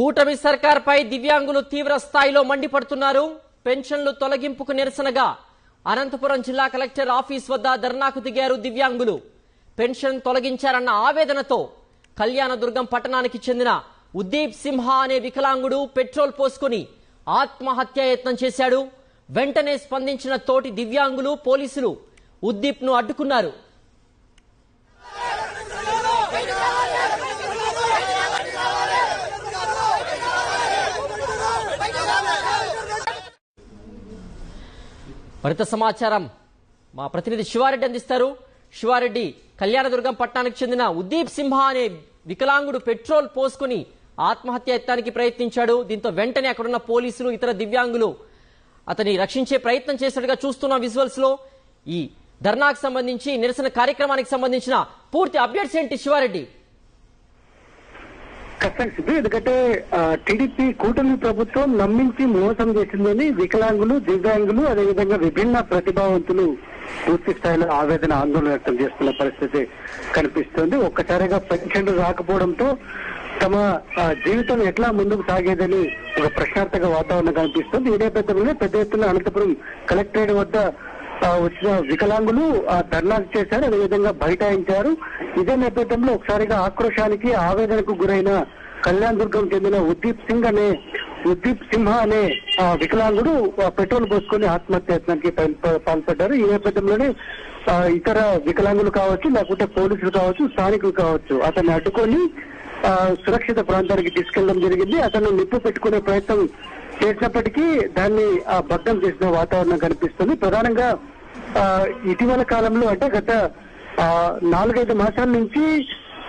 కూటమి సర్కార్పై దివ్యాంగులు తీవ్ర స్థాయిలో మండిపడుతున్నారు. పెన్షన్లు తొలగింపుకు నిరసనగా అనంతపురం జిల్లా కలెక్టర్ ఆఫీస్ వద్ద ధర్నాకు దిగారు దివ్యాంగులు. పెన్షన్ తొలగించారన్న ఆవేదనతో కళ్యాణదుర్గం పట్టణానికి చెందిన ఉద్దీప్ సింహ అనే వికలాంగుడు పెట్రోల్ పోసుకుని ఆత్మహత్యాయత్నం చేశాడు. వెంటనే స్పందించిన తోటి దివ్యాంగులు పోలీసులు ఉద్దీప్ను అడ్డుకున్నారు. మరింత సమాచారం మా ప్రతినిధి శివారెడ్డి అందిస్తారు. శివారెడ్డి కళ్యాణదుర్గం పట్టణానికి చెందిన ఉద్దీప్ సింహ అనే వికలాంగుడు పెట్రోల్ పోసుకుని ఆత్మహత్య యత్నానికి ప్రయత్నించాడు. దీంతో వెంటనే అక్కడున్న పోలీసులు ఇతర దివ్యాంగులు అతని రక్షించే ప్రయత్నం చేసినట్టుగా చూస్తున్న విజువల్స్లో ఈ ధర్నాకు సంబంధించి నిరసన కార్యక్రమానికి సంబంధించిన పూర్తి అప్డేట్స్ ఏంటి శివారెడ్డి? కష్టం. ఎందుకంటే టీడీపీ కూటమి ప్రభుత్వం నమ్మించి మోసం చేసిందని వికలాంగులు దివ్యాంగులు అదేవిధంగా విభిన్న ప్రతిభావంతులు పూర్తి స్థాయిలో ఆవేదన ఆందోళన వ్యక్తం చేస్తున్న పరిస్థితి కనిపిస్తుంది. ఒక్కసారిగా పెన్షన్లు రాకపోవడంతో తమ జీవితం ఎట్లా ముందుకు సాగేదని ఒక ప్రశ్నార్థక వాతావరణం కనిపిస్తుంది. ఈ నేపథ్యంలో పెద్ద ఎత్తున అనంతపురం కలెక్టరేట్ వద్ద వచ్చిన వికలాంగులు ఆ, ధర్నాలు చేశారు అదేవిధంగా బైఠాయించారు. ఇదే నేపథ్యంలో ఒకసారిగా ఆక్రోశానికి ఆవేదనకు గురైన కళ్యాణ్ దుర్గం చెందిన ఉద్దీప్ సింగ్ అనే ఉద్దీప్ సింహ అనే వికలాంగుడు ఆ, పెట్రోల్ పోసుకొని ఆత్మహత్య యత్నానికి పాల్పడ్డారు. ఈ నేపథ్యంలోనే ఇతర వికలాంగులు కావచ్చు లేకుంటే పోలీసులు కావచ్చు స్థానికులు కావచ్చు అతన్ని అడ్డుకొని సురక్షిత ప్రాంతానికి తీసుకెళ్ళడం జరిగింది. అతను నిప్పు పెట్టుకునే ప్రయత్నం చేసినప్పటికీ దాన్ని ఆ, భగ్నం చేసిన వాతావరణం కనిపిస్తుంది. ప్రధానంగా ఇటీవల కాలంలో అంటే గత నాలుగైదు మాసాల నుంచి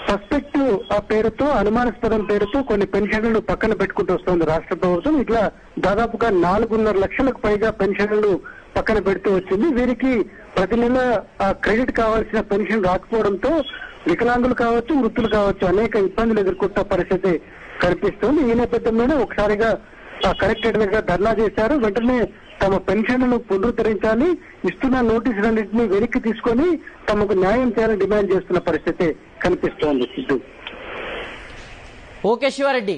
సస్పెక్ట్ ఆ పేరుతో అనుమానాస్పదం పేరుతో కొన్ని పెన్షన్లను పక్కన పెట్టుకుంటూ వస్తుంది రాష్ట్ర ప్రభుత్వం. ఇట్లా దాదాపుగా నాలుగున్నర లక్షలకు పైగా పెన్షన్లను పక్కన పెడుతూ వచ్చింది. వీరికి ప్రతి నెల ఆ, క్రెడిట్ కావాల్సిన పెన్షన్ రాకపోవడంతో వికలాంగులు కావచ్చు వృత్తులు కావచ్చు అనేక ఇబ్బందులు ఎదుర్కొంటున్న పరిస్థితి కనిపిస్తుంది. ఈ నేపథ్యంలోనే ఒకసారిగా కలెక్టరేట్ దగ్గర ధర్నా చేశారు వెంటనే తమ పెన్షన్లను పునరుద్ధరించాలి ఇస్తున్న నోటీసులన్నింటినీ వెనక్కి తీసుకొని తమకు న్యాయం చేయాలని డిమాండ్ చేస్తున్న పరిస్థితి కనిపిస్తోంది సిద్ధు ఓకే శివారెడ్డి